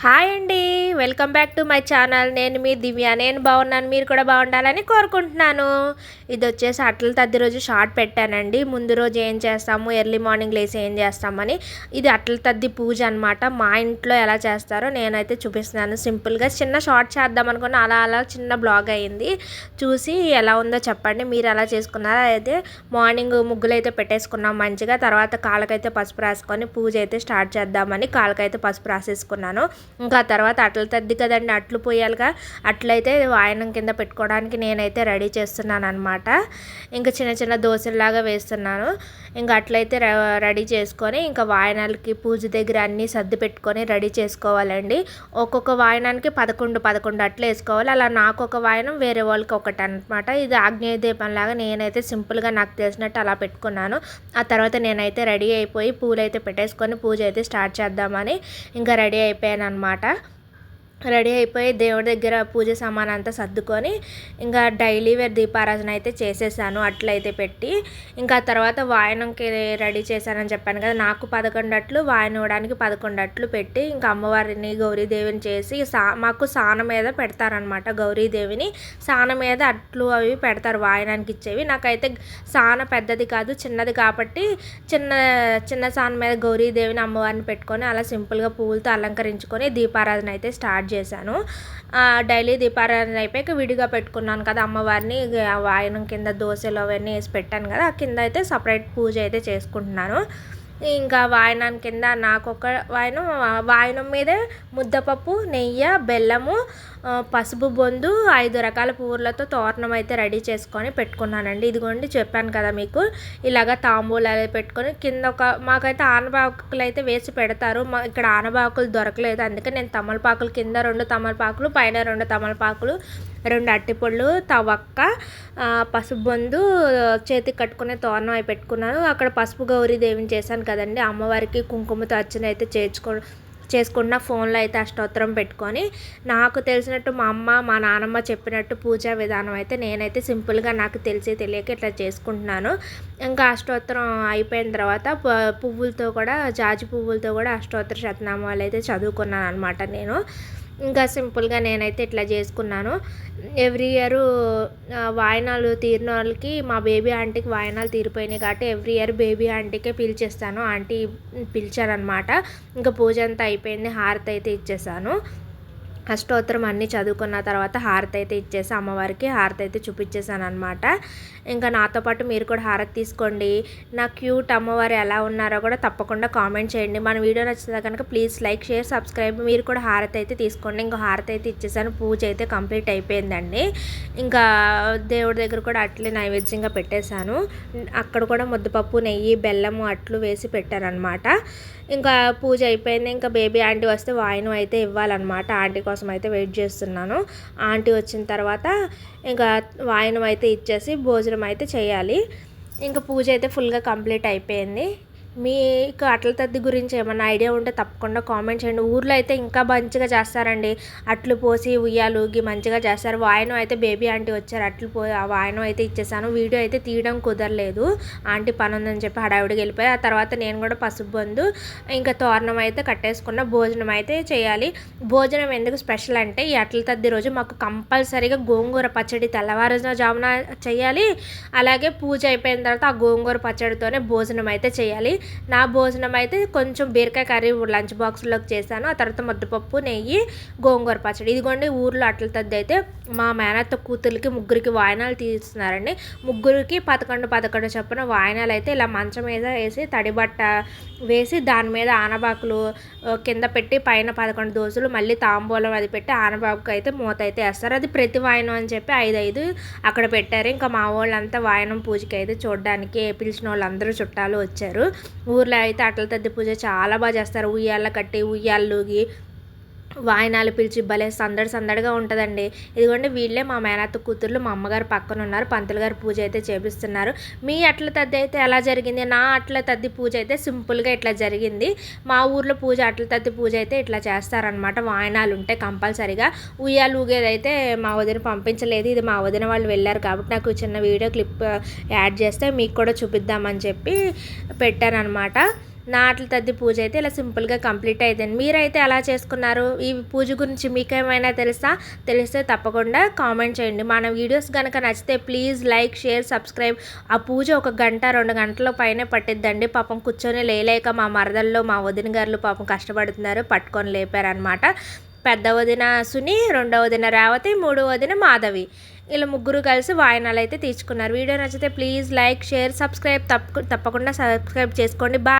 Hi అండి. Welcome back to my channel. నేను మీ దివ్య. నేను బాగున్నాను. మీరు కూడా బాగుండాలని కోరుకుంటున్నాను. ఇది వచ్చేసి అట్ల తద్ది రోజు షార్ట్ పెట్టానండి. ముందు రోజు ఏం చేస్తాము? ఎర్లీ మార్నింగ్ లేసి ఏం చేస్తామని. ఇది అట్ల తద్ది పూజ అనమాట మా ఇంట్లో ఎలా చేస్తారో నేనైతే చూపిస్తున్నాను. సింపుల్గా చిన్న షార్ట్ చేద్దాం అనుకున్న. అలా అలా చిన్న బ్లాగ్ అయింది. చూసి ఎలా ఉందో చెప్పండి. మీరు ఎలా చేసుకున్నారో అయితే మార్నింగ్ ముగ్గులు అయితే పెట్టేసుకున్నాం మంచిగా. తర్వాత కాళ్ళకైతే పసుపు రాసుకొని పూజ అయితే స్టార్ట్ చేద్దామని కాళ్ళకైతే పసుపు రాసేసుకున్నాను. ఇంకా తర్వాత అట్ల తద్ది కదండి అట్లు పోయాలిగా. అట్లయితే వాయనం కింద పెట్టుకోవడానికి నేనైతే రెడీ చేస్తున్నాను అనమాట ఇంకా చిన్న చిన్న దోశల్లాగా వేస్తున్నాను. ఇంకా అట్లయితే రెడీ చేసుకొని ఇంకా వాయనాలకి పూజ దగ్గర అన్నీ సర్ది పెట్టుకొని రెడీ చేసుకోవాలండి. ఒక్కొక్క వాయనానికి పదకొండు పదకొండు అట్లు వేసుకోవాలి. అలా నాకు ఒక వాయనం వేరే వాళ్ళకి ఒకటి అనమాట ఇది ఆగ్నేయ దీపం లాగా నేనైతే సింపుల్గా నాకు తెలిసినట్టు అలా పెట్టుకున్నాను. ఆ తర్వాత నేనైతే రెడీ అయిపోయి పూలు అయితే పెట్టేసుకొని పూజ అయితే స్టార్ట్ చేద్దామని ఇంకా రెడీ అయిపోయాను అనమాట రెడీ అయిపోయి దేవుడి దగ్గర పూజ సామాన్ అంతా సర్దుకొని ఇంకా డైలీ వేర్ దీపారాధన అయితే చేసేసాను. అట్లయితే పెట్టి ఇంకా తర్వాత వాయనంకి రెడీ చేశానని చెప్పాను కదా నాకు పదకొండు అట్లు వాయన ఇవ్వడానికి పదకొండు అట్లు పెట్టి ఇంకా అమ్మవారిని గౌరీదేవిని చేసి సా మాకు సాన మీద పెడతారనమాట గౌరీదేవిని సాన మీద అట్లు అవి పెడతారు వాయనానికి ఇచ్చేవి. నాకైతే సాన పెద్దది కాదు చిన్నది కాబట్టి చిన్న చిన్న సాన మీద గౌరీదేవిని అమ్మవారిని పెట్టుకొని అలా సింపుల్గా పువ్వులతో అలంకరించుకొని దీపారాధన అయితే స్టార్ట్ స్టార్ట్ చేశాను. డైలీ దీపారాధన అయిపోయాక విడిగా పెట్టుకున్నాను కదా అమ్మవారిని. వాయనం కింద దోశలు అవన్నీ వేసి పెట్టాను కదా కింద అయితే సపరేట్ పూజ అయితే చేసుకుంటున్నాను. ఇంకా వాయనం కింద నాకు ఒక వాయనం వాయనం మీదే ముద్దపప్పు నెయ్యి బెల్లము పసుపు బొందు ఐదు రకాల పువ్వులతో తోరణం అయితే రెడీ చేసుకొని పెట్టుకున్నానండి. ఇదిగోండి చెప్పాను కదా మీకు. ఇలాగ తాంబూలాలు పెట్టుకొని కింద ఒక మాకైతే ఆనబాకులు అయితే వేసి పెడతారు. మా ఇక్కడ ఆనబాకులు దొరకలేదు. అందుకే నేను తమలపాకులు కింద రెండు తమలపాకులు పైన రెండు తమలపాకులు రెండు అట్టిపళ్ళు తవక్క పసుపు బొందు చేతికి కట్టుకునే తోరణం అయి పెట్టుకున్నాను. అక్కడ పసుపు గౌరీ దేవిని చేశాను కదండి. అమ్మవారికి కుంకుమతో అర్చన అయితే చేర్చుకో చేసుకున్న ఫోన్లో అయితే అష్టోత్తరం పెట్టుకొని నాకు తెలిసినట్టు మా అమ్మ మా నాన్నమ్మ చెప్పినట్టు పూజా విధానం అయితే నేనైతే సింపుల్గా నాకు తెలిసి తెలియక ఇట్లా చేసుకుంటున్నాను. ఇంకా అష్టోత్తరం అయిపోయిన తర్వాత పువ్వులతో కూడా జాజి పువ్వులతో కూడా అష్టోత్తర శతనామాలు అయితే చదువుకున్నాను అనమాట నేను. ఇంకా సింపుల్గా నేనైతే ఇట్లా చేసుకున్నాను. ఎవ్రీ ఇయర్ వాయనాలు తీరిన వాళ్ళకి మా బేబీ ఆంటీకి వాయనాలు తీరిపోయినాయి కాబట్టి ఎవ్రీ ఇయర్ బేబీ ఆంటీకే పిలిచేస్తాను. ఆంటీ పిలిచారనమాట. ఇంకా పూజ అంతా అయిపోయింది హారతి అయితే ఇచ్చేసాను. అష్టోత్తరం అన్నీ చదువుకున్న తర్వాత హారతి అయితే ఇచ్చేసి అమ్మవారికి హారతి అయితే చూపించేశాను అనమాట ఇంకా నాతో పాటు మీరు కూడా హారతి తీసుకోండి. నా క్యూట్ అమ్మవారు ఎలా ఉన్నారో కూడా తప్పకుండా కామెంట్ చేయండి. మన వీడియో నచ్చితే కనుక ప్లీజ్ లైక్ షేర్ సబ్స్క్రైబ్. మీరు కూడా హారతి అయితే తీసుకోండి. ఇంకా హారతి అయితే ఇచ్చేసాను. పూజ అయితే కంప్లీట్ అయిపోయిందండి. ఇంకా దేవుడి దగ్గర కూడా అట్లే నైవేద్యంగా పెట్టేశాను. అక్కడ కూడా ముద్దపప్పు నెయ్యి బెల్లము అట్లు వేసి పెట్టారనమాట ఇంకా పూజ అయిపోయింది. ఇంకా బేబీ ఆంటీ వస్తే వాయినం అయితే ఇవ్వాలన్నమాట. ఆంటీ కోసం అయితే వెయిట్ చేస్తున్నాను. ఆంటీ వచ్చిన తర్వాత ఇంకా వాయనం అయితే ఇచ్చేసి భోజనం అయితే చేయాలి. ఇంకా పూజ అయితే ఫుల్గా కంప్లీట్ అయిపోయింది. మీకు అట్ల తద్ది గురించి ఏమైనా ఐడియా ఉంటే తప్పకుండా కామెంట్ చేయండి. ఊర్లో అయితే ఇంకా మంచిగా చేస్తారండి. అట్లు పోసి ఉయ్యాలు ఊగి మంచిగా చేస్తారు. వాయనం అయితే బేబీ ఆంటీ వచ్చారు. అట్లు పో ఆ వాయనం అయితే ఇచ్చేసాను. వీడియో అయితే తీయడం కుదరలేదు. ఆంటీ పని ఉందని చెప్పి హడావిడికి వెళ్ళిపోయి. ఆ తర్వాత నేను కూడా పసుపు బందు ఇంకా తోరణం అయితే కట్టేసుకున్న భోజనం అయితే చేయాలి. భోజనం ఎందుకు స్పెషల్ అంటే ఈ అట్ల తద్ది రోజు మాకు కంపల్సరీగా గోంగూర పచ్చడి తెల్లవారుజామున జామున చేయాలి. అలాగే పూజ అయిపోయిన తర్వాత ఆ గోంగూర పచ్చడితోనే భోజనం అయితే చేయాలి. నా భోజనం అయితే కొంచెం బీరకాయ కర్రీ లంచ్ బాక్స్లోకి చేశాను. ఆ తర్వాత ముద్దపప్పు నెయ్యి గోంగూర పచ్చడి. ఇదిగోండి ఊర్లో అట్ల తద్ది అయితే మా మేనత్త కూతురికి ముగ్గురికి వాయనాలు తీస్తున్నారండి. ముగ్గురికి పదకొండు పదకొండు చొప్పున వాయనాలు అయితే ఇలా మంచం మీద వేసి తడిబట్ట వేసి దాని మీద ఆనబాకులు కింద పెట్టి పైన పదకొండు దోశలు మళ్ళీ తాంబూలం అది పెట్టి ఆనబాకు అయితే మూత అయితే వేస్తారు. అది ప్రతి వాయనం అని చెప్పి ఐదు ఐదు అక్కడ పెట్టారు. ఇంకా మా వాళ్ళంతా వాయనం పూజకి అయితే చూడడానికి పిలిచిన వాళ్ళందరూ చుట్టాలు వచ్చారు. ఊర్లో అయితే అట్ల తద్ది పూజ చాలా బాగా చేస్తారు. ఉయ్యాల కట్టి ఉయ్యాలలోకి వాయినాలు పిలిచి భలే సందడి సందడిగా ఉంటుందండి. ఇదిగోండి వీళ్ళే మా మేనత్త కూతుర్లు మా అమ్మగారు పక్కన ఉన్నారు. పంతులు గారు పూజ అయితే చేపిస్తున్నారు. మీ అట్ల తద్ది అయితే ఎలా జరిగింది? నా అట్ల తద్ది పూజ అయితే సింపుల్గా ఇట్లా జరిగింది. మా ఊర్లో పూజ అట్ల తద్ది పూజ అయితే ఇట్లా చేస్తారనమాట వాయినాలు ఉంటే కంపల్సరిగా. ఉయ్యాలు ఊగేదైతే మా వదిన పంపించలేదు. ఇది మా వదిన వాళ్ళు వెళ్ళారు కాబట్టి నాకు చిన్న వీడియో క్లిప్ యాడ్ చేస్తే మీకు కూడా చూపిద్దామని చెప్పి పెట్టాను నాట్లు తద్ది పూజ అయితే ఇలా సింపుల్గా కంప్లీట్ అయిపోయింది. మీరైతే ఎలా చేసుకున్నారు? ఈ పూజ గురించి మీకేమైనా తెలుసా? తెలిస్తే తప్పకుండా కామెంట్ చేయండి. మన వీడియోస్ కనుక నచ్చితే ప్లీజ్ లైక్ షేర్ సబ్స్క్రైబ్. ఆ పూజ ఒక గంట రెండు గంటల పైనే పట్టిద్దండి. పాపం కూర్చొని లేలేక మా మరదల్లో మా వదిన గారులు పాపం కష్టపడుతున్నారు. పట్టుకొని లేపారనమాట పెద్ద వదిన సుని రెండవ వదిన రేవతి మూడవ వదిన మాధవి. ఇలా ముగ్గురు కలిసి వాయనాలు అయితే తీర్చుకున్నారు. వీడియో నచ్చితే ప్లీజ్ లైక్ షేర్ సబ్స్క్రైబ్. తప్ప తప్పకుండా సబ్స్క్రైబ్ చేసుకోండి. బాయ్.